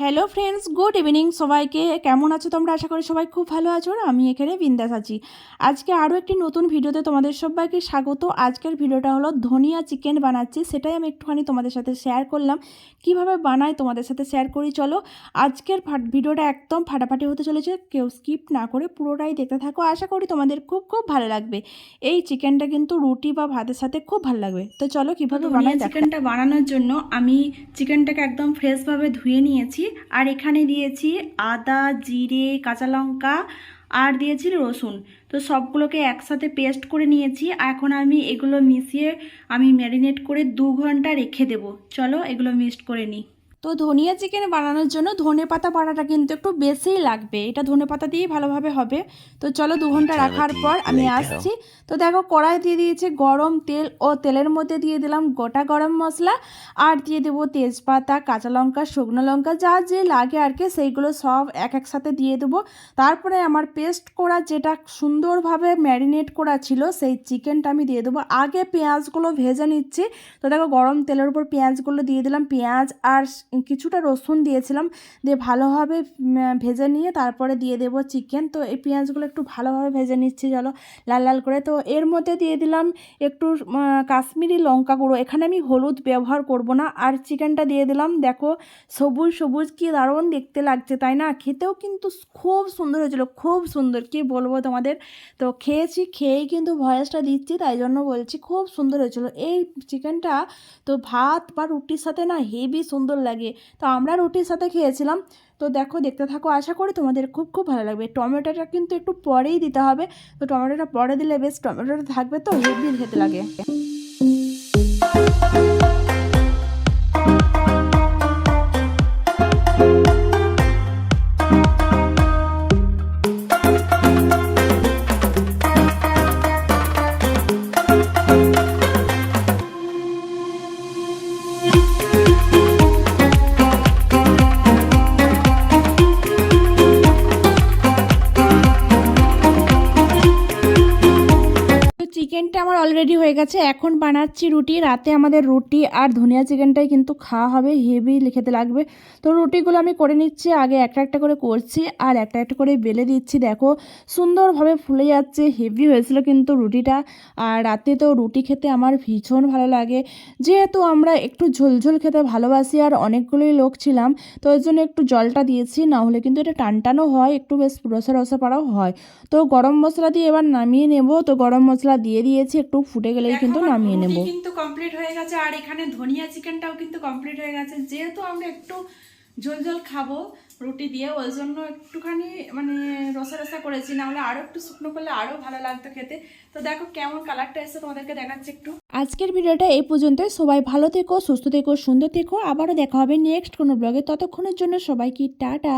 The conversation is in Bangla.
হ্যালো ফ্রেন্ডস গুড ইভিনিং সবাইকে। কেমন আছো তোমরা? আশা করি সবাই খুব ভালো আছো আর আমি এখানে বিন্দাস আছি। আজকে আরও একটি নতুন ভিডিওতে তোমাদের সবাইকে স্বাগত। আজকের ভিডিওটা হলো ধনিয়া চিকেন বানাচ্ছি সেটাই আমি একটুখানি তোমাদের সাথে শেয়ার করলাম। কীভাবে বানাই তোমাদের সাথে শেয়ার করি চলো। আজকের ভিডিওটা একদম ফাটাফাটি হতে চলেছে কেউ স্কিপ না করে পুরোটাই দেখতে থাকো। আশা করি তোমাদের খুব খুব ভালো লাগবে। এই চিকেনটা কিন্তু রুটি বা ভাতের সাথে খুব ভালো লাগবে। তো চলো কীভাবে বানাই চিকেনটা বানানোর জন্য আমি চিকেনটাকে একদম ফ্রেশভাবে ধুয়ে নিয়েছি। আর এখানে দিয়েছি আদা, জিরে, কাঁচা লঙ্কা, আর দিয়েছি রসুন। তো সবগুলোকে একসাথে পেস্ট করে নিয়েছি। এখন আমি এগুলো মিশিয়ে আমি ম্যারিনেট করে দু ঘণ্টা রেখে দেবো। চলো এগুলো মিক্সড করে নিই। তো ধনিয়া চিকেন বানানোর জন্য ধনে পাতা বাটাটা কিন্তু একটু বেশিই লাগবে। এটা ধনে পাতা দিয়েই ভালোভাবে হবে। তো চলো দু ঘণ্টা রাখার পর আমি আসছি। তো দেখো কড়াই দিয়ে দিয়েছে গরম তেল ও তেলের মধ্যে দিয়ে দিলাম গোটা গরম মশলা। আর দিয়ে দেবো তেজপাতা কাঁচা লঙ্কা শুকনো লঙ্কা যা যে লাগে আর কি সেইগুলো সব এক এক সাথে দিয়ে দেবো। তারপরে আমার পেস্ট করা যেটা সুন্দরভাবে ম্যারিনেট করা ছিল সেই চিকেনটা আমি দিয়ে দেবো। আগে পেঁয়াজগুলো ভেজে নিচ্ছি। তো দেখো গরম তেলের উপর পেঁয়াজগুলো দিয়ে দিলাম। পেঁয়াজ আর কিছুটা রসুন দিয়েছিলাম, দিয়ে ভালোভাবে ভেজে নিয়ে তারপরে দিয়ে দেবো চিকেন তো এই পেঁয়াজগুলো একটু ভালোভাবে ভেজে নিচ্ছি, চলো, লাল লাল করে। তো এর মধ্যে দিয়ে দিলাম একটু কাশ্মীরি লঙ্কা গুঁড়ো। এখানে আমি হলুদ ব্যবহার করব না, আর চিকেনটা দিয়ে দিলাম, দেখো, সবুজ সবুজ, কি দারুণ দেখতে লাগছে, তাই না? খেতেও কিন্তু খুব সুন্দর হয়েছিল, খুব সুন্দর, কি বলব তোমাদের? তো খেয়েছি, খেয়েই কিন্তু ভয়েসটা দিচ্ছি, তাই জন্য বলছি খুব সুন্দর হয়েছিল। এই চিকেনটা তো ভাত বা রুটির সাথে না হেভি সুন্দর লাগে। তো আমরা রুটির সাথে খেয়েছিলাম। তো দেখো, দেখতে থাকো, আশা করি তোমাদের খুব খুব ভালো লাগবে। টমেটোটা কিন্তু একটু পরেই দিতে হবে। তো টমেটোটা পরে দিলে বেশ, টমেটোটা থাকবে তো হেভি খেতে লাগে। চিকেনটা আমার অলরেডি হয়ে গেছে। এখন বানাচ্ছি রুটি। রাতে আমাদের রুটি আর ধনিয়া চিকেনটাই কিন্তু খাওয়া হবে। হেভি খেতে লাগবে। তো রুটিগুলো আমি করে নিচ্ছি। আগে একটা একটা করে করছি আর একটা একটা করে বেলে দিচ্ছি। দেখো, সুন্দরভাবে ফুলে যাচ্ছে। হেভি হয়েছিল কিন্তু রুটিটা। আর রাতে তো রুটি খেতে আমার ভীষণ ভালো লাগে। যেহেতু আমরা একটু ঝোলঝোল খেতে ভালোবাসি আর অনেকগুলোই লোক ছিলাম, তো ওই জন্য একটু জলটা দিয়েছি। না হলে কিন্তু এটা টানটানো হয়। একটু বেশ রসা রসা পাড়াও হয়। তো গরম মশলা দিয়ে এবার নামিয়ে নেব। তো গরম মশলা দিয়ে দিয়েছি একটু ফুটে গেলেই কিন্তু নামিয়ে নেব। কিন্তু কমপ্লিট হয়ে গেছে আর এখানে ধনিয়া চিকেনটাও কিন্তু কমপ্লিট হয়ে গেছে। যেহেতু আমরা একটু ঝোল ঝোল খাব রুটি দিয়ে ওই জন্য একটুখানি মানে রসা রসা করেছি না হলে আরও একটু শুকনো করলে আরও ভালো লাগতো খেতে। তো দেখো কেমন কালারটা এসে তোমাদেরকে দেখাচ্ছি একটু। আজকের ভিডিওটা এই পর্যন্ত। সবাই ভালো থেকো সুস্থ থেকো সুন্দর থেকো। আবারও দেখা হবে নেক্সট কোনো ব্লগে ততক্ষণের জন্য সবাইকে টাটা।